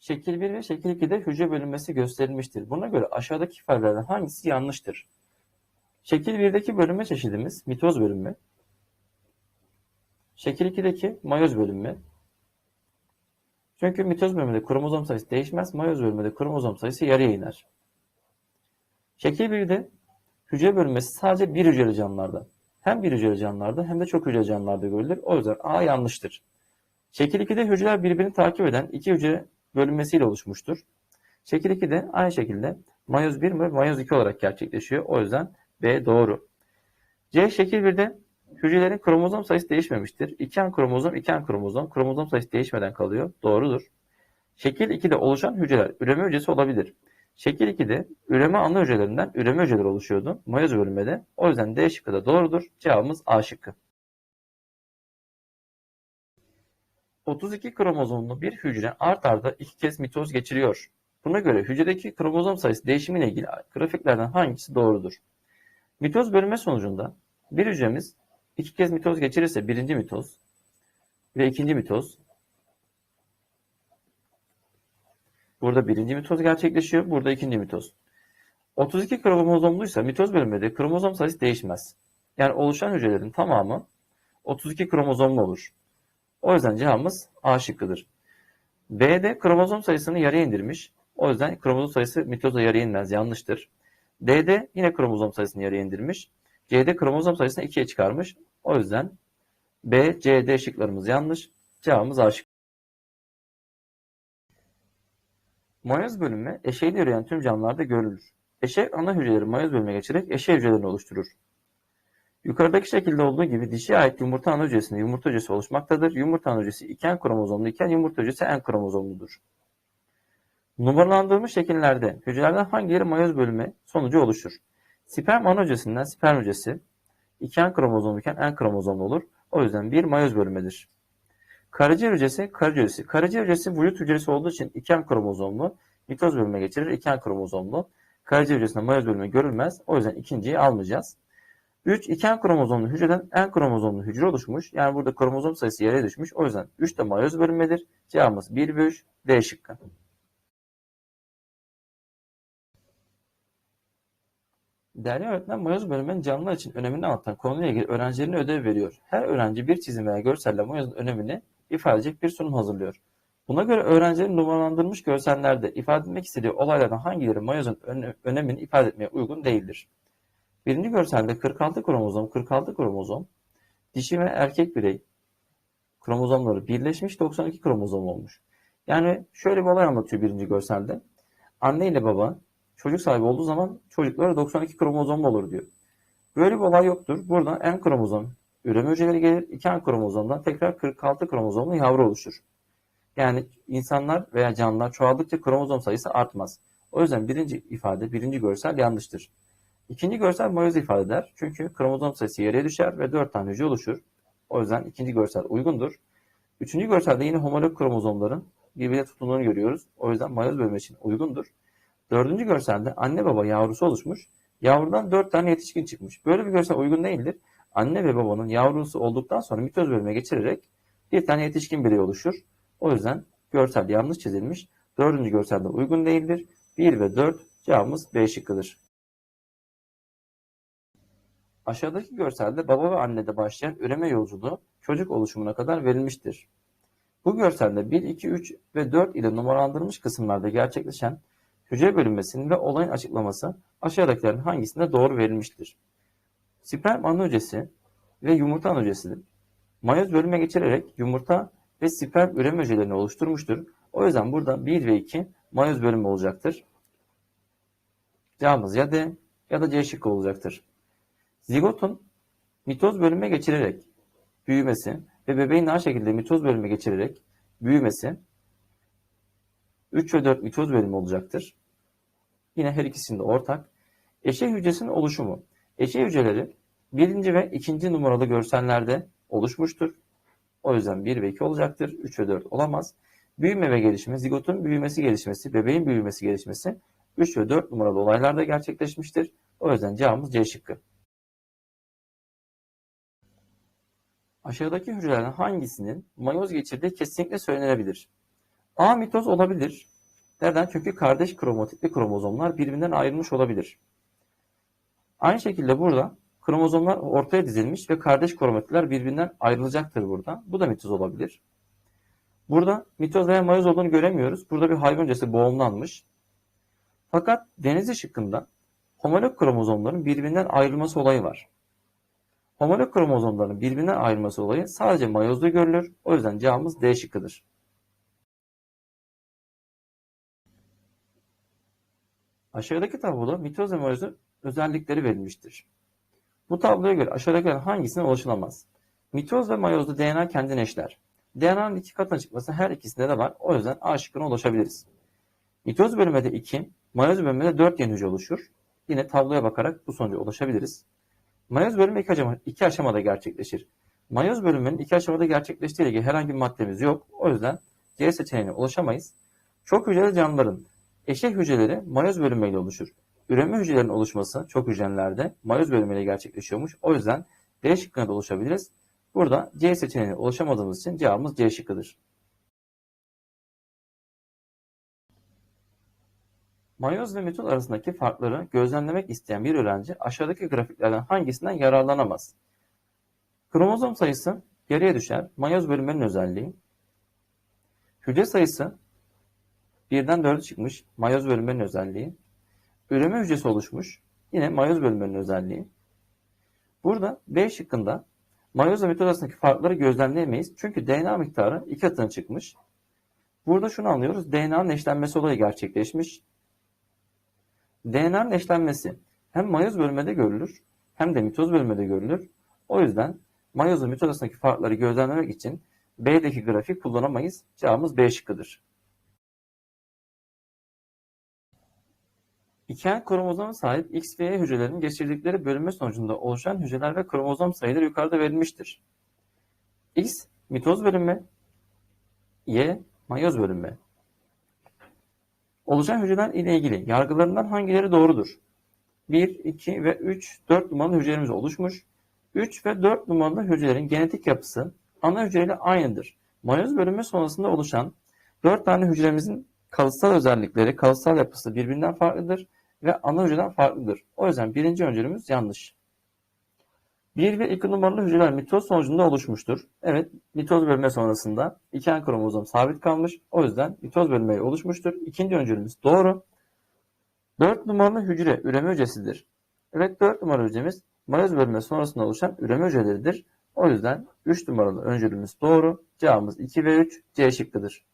Şekil 1 ve şekil 2'de hücre bölünmesi gösterilmiştir. Buna göre aşağıdaki ifadelerden hangisi yanlıştır? Şekil 1'deki bölünme çeşidimiz mitoz bölünme. Şekil 2'deki mayoz bölünme. Çünkü mitoz bölümünde kromozom sayısı değişmez, mayoz bölümünde kromozom sayısı yarıya iner. Şekil 1'de hücre bölünmesi sadece bir hücreli canlılarda. Hem bir hücreli canlılarda hem de çok hücreli canlılarda görülür. O yüzden A yanlıştır. Şekil 2'de hücreler birbirini takip eden iki hücre bölünmesiyle oluşmuştur. Şekil 2 de aynı şekilde mayoz 1 ve mayoz 2 olarak gerçekleşiyor. O yüzden B doğru. C şekil 1'de hücrelerin kromozom sayısı değişmemiştir. 2 an kromozom, 2 an kromozom. Kromozom sayısı değişmeden kalıyor. Doğrudur. Şekil 2'de oluşan hücreler üreme hücresi olabilir. Şekil 2'de üreme ana hücrelerinden üreme hücreleri oluşuyordu. Mayoz bölünmede. O yüzden D şıkkı da doğrudur. Cevabımız A şıkkı. 32 kromozomlu bir hücre art arda iki kez mitoz geçiriyor. Buna göre hücredeki kromozom sayısı değişimiyle ilgili grafiklerden hangisi doğrudur? Mitoz bölünme sonucunda bir hücremiz iki kez mitoz geçirirse birinci mitoz ve ikinci mitoz. Burada birinci mitoz gerçekleşiyor, burada ikinci mitoz. 32 kromozomluysa mitoz bölünmede kromozom sayısı değişmez. Yani oluşan hücrelerin tamamı 32 kromozomlu olur. O yüzden cevabımız A şıkkıdır. B'de kromozom sayısını yarıya indirmiş. O yüzden kromozom sayısı mitozla yarıya inmez. Yanlıştır. D'de yine kromozom sayısını yarıya indirmiş. C'de kromozom sayısını 2'ye çıkarmış. O yüzden B, C, D şıklarımız yanlış. Cevabımız A şıkkı. Mayoz bölünme eşeğiyle üreyen tüm canlılarda görülür. Eşek ana hücreleri mayoz bölüme geçerek eşe hücrelerini oluşturur. Yukarıdaki şekilde olduğu gibi dişiye ait yumurta ana yumurta hücresi oluşmaktadır. Yumurta ana hücresi iki en kromozomlu iken yumurta hücresi en kromozomludur. Numaralandırılmış şekillerde hücrelerden hangileri mayoz bölünme sonucu oluşur? Sperm ana sperm hücresi iki en kromozomlu iken en kromozomlu olur. O yüzden bir mayoz bölünmedir. Karaciğer hücresi, karaciğer hücresi. Karaciğer hücresi vücut hücresi olduğu için iki en kromozomlu, mitoz bölünme geçirir iki en kromozomlu. Karaciğer hücresinde mayoz bölünme görülmez. O yüzden ikinciyi almayacağız. 3 iken kromozomlu hücreden en kromozomlu hücre oluşmuş. Yani burada kromozom sayısı yere düşmüş. O yüzden 3 de mayoz bölünmedir. Cevabımız 1 ve 3 D şıkkı. Derya öğretmen mayoz bölünmenin canlılar için önemini anlatan konuyla ilgili öğrencilerine ödev veriyor. Her öğrenci bir çizim veya görselle mayozun önemini ifade edecek bir sunum hazırlıyor. Buna göre öğrencilerin numaralandırılmış görsellerde ifade etmek istediği olaylardan hangileri mayozun öne- önemini ifade etmeye uygun değildir? Birinci görselde 46 kromozom, 46 kromozom, dişi ve erkek birey kromozomları birleşmiş 92 kromozom olmuş. Yani şöyle bir olay anlatıyor birinci görselde. Anne ile baba çocuk sahibi olduğu zaman çocuklara 92 kromozom olur diyor. Böyle bir olay yoktur. Buradan en kromozom üreme hücreleri gelir. İki en kromozomdan tekrar 46 kromozomlu yavru oluşur. Yani insanlar veya canlılar çoğaldıkça kromozom sayısı artmaz. O yüzden birinci ifade, birinci görsel yanlıştır. İkinci görsel mayoz ifade eder. Çünkü kromozom sayısı yarıya düşer ve 4 tane hücre oluşur. O yüzden ikinci görsel uygundur. Üçüncü görselde yine homolog kromozomların birbirine tutunduğunu görüyoruz. O yüzden mayoz bölümü için uygundur. Dördüncü görselde anne baba yavrusu oluşmuş. Yavrudan 4 tane yetişkin çıkmış. Böyle bir görsel uygun değildir. Anne ve babanın yavrusu olduktan sonra mitoz bölüme geçirerek bir tane yetişkin birey oluşur. O yüzden görsel yanlış çizilmiş. Dördüncü görselde uygun değildir. 1 ve 4 cevabımız B şıkkıdır. Aşağıdaki görselde baba ve annede başlayan üreme yolculuğu çocuk oluşumuna kadar verilmiştir. Bu görselde 1, 2, 3 ve 4 ile numaralandırılmış kısımlarda gerçekleşen hücre bölünmesinin ve olayın açıklaması aşağıdakilerin hangisinde doğru verilmiştir? Sperm ana hücresi ve yumurta ana hücresidir. Mayoz bölüme geçirerek yumurta ve sperm üreme hücrelerini oluşturmuştur. O yüzden burada 1 ve 2 mayoz bölümü olacaktır. Cevabımız ya D ya da C şıkkı olacaktır. Zigotun mitoz bölüme geçirerek büyümesi ve bebeğin aynı şekilde mitoz bölüme geçirerek büyümesi 3 ve 4 mitoz bölümü olacaktır. Yine her ikisinde ortak. Eşey hücresinin oluşumu. Eşey hücreleri birinci ve ikinci numaralı görsellerde oluşmuştur. O yüzden 1 ve 2 olacaktır. 3 ve 4 olamaz. Büyüme ve gelişme, zigotun büyümesi gelişmesi, bebeğin büyümesi gelişmesi 3 ve 4 numaralı olaylarda gerçekleşmiştir. O yüzden cevabımız C şıkkı. Aşağıdaki hücrelerden hangisinin mayoz geçirdiği kesinlikle söylenebilir? A mitoz olabilir. Neden? Çünkü kardeş kromatitli kromozomlar birbirinden ayrılmış olabilir. Aynı şekilde burada kromozomlar ortaya dizilmiş ve kardeş kromatitler birbirinden ayrılacaktır burada. Bu da mitoz olabilir. Burada mitoz veya mayoz olduğunu göremiyoruz. Burada bir hayvan öncesi boğumlanmış. Fakat deniz şıkkında homolog kromozomların birbirinden ayrılması olayı var. Homolog kromozomların birbirinden ayrılması olayı sadece mayozda görülür. O yüzden cevabımız D şıkkıdır. Aşağıdaki tabloda mitoz ve mayozun özellikleri verilmiştir. Bu tabloya göre aşağıdakilerden hangisine ulaşılamaz? Mitoz ve mayozda DNA kendini eşler. DNA'nın iki katına çıkması her ikisinde de var. O yüzden A şıkkına ulaşabiliriz. Mitoz bölümünde 2, mayoz bölümünde 4 yeni hücre oluşur. Yine tabloya bakarak bu sonuca ulaşabiliriz. Mayoz bölümü iki, aşama, iki aşamada gerçekleşir. Mayoz bölümünün iki aşamada gerçekleştiği ilgili herhangi bir maddemiz yok. O yüzden C seçeneğine ulaşamayız. Çok hücreli canlıların eşek hücreleri mayoz bölümüyle oluşur. Üreme hücrelerin oluşması çok hücrelerde mayoz bölümüyle gerçekleşiyormuş. O yüzden D şıkkına da ulaşabiliriz. Burada C seçeneğine ulaşamadığımız için cevabımız C şıkkıdır. Mayoz ve mitoz arasındaki farkları gözlemlemek isteyen bir öğrenci aşağıdaki grafiklerden hangisinden yararlanamaz? Kromozom sayısı geriye düşer. Mayoz bölümünün özelliği. Hücre sayısı birden 4'e çıkmış. Mayoz bölümünün özelliği. Üreme hücresi oluşmuş. Yine mayoz bölümünün özelliği. Burada B şıkkında mayoz ve mitoz arasındaki farkları gözlemleyemeyiz. Çünkü DNA miktarı iki katına çıkmış. Burada şunu anlıyoruz. DNA'nın eşlenmesi olayı gerçekleşmiş. DNA'nın eşlenmesi hem mayoz bölümünde görülür hem de mitoz bölümünde görülür. O yüzden mayoz ve mitoz arasındaki farkları gözlemlemek için B'deki grafik kullanamayız. Cevabımız B şıkkıdır. İki kromozoma sahip X ve Y hücrelerinin geçirdikleri bölünme sonucunda oluşan hücreler ve kromozom sayıları yukarıda verilmiştir. X mitoz bölünme, Y mayoz bölünme. Oluşan hücreler ile ilgili yargılarından hangileri doğrudur? 1, 2 ve 3, 4 numaralı hücrelerimiz oluşmuş. 3 ve 4 numaralı hücrelerin genetik yapısı ana hücreyle aynıdır. Mayoz bölünme sonrasında oluşan 4 tane hücremizin kalıtsal özellikleri, kalıtsal yapısı birbirinden farklıdır ve ana hücreden farklıdır. O yüzden birinci öncülümüz yanlış. 1 ve 2 numaralı hücreler mitoz sonucunda oluşmuştur. Evet, mitoz bölünme sonrasında iki en kromozom sabit kalmış. O yüzden mitoz bölünmeyi oluşmuştur. İkinci öncülümüz doğru. 4 numaralı hücre üreme hücresidir. Evet 4 numaralı hücremiz mayoz bölünme sonrasında oluşan üreme hücreleridir. O yüzden 3 numaralı öncülümüz doğru. Cevabımız 2 ve 3 C şıkkıdır.